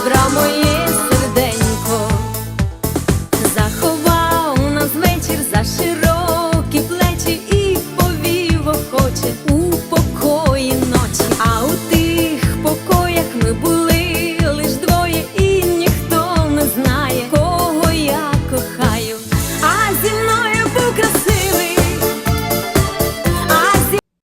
Добро моє.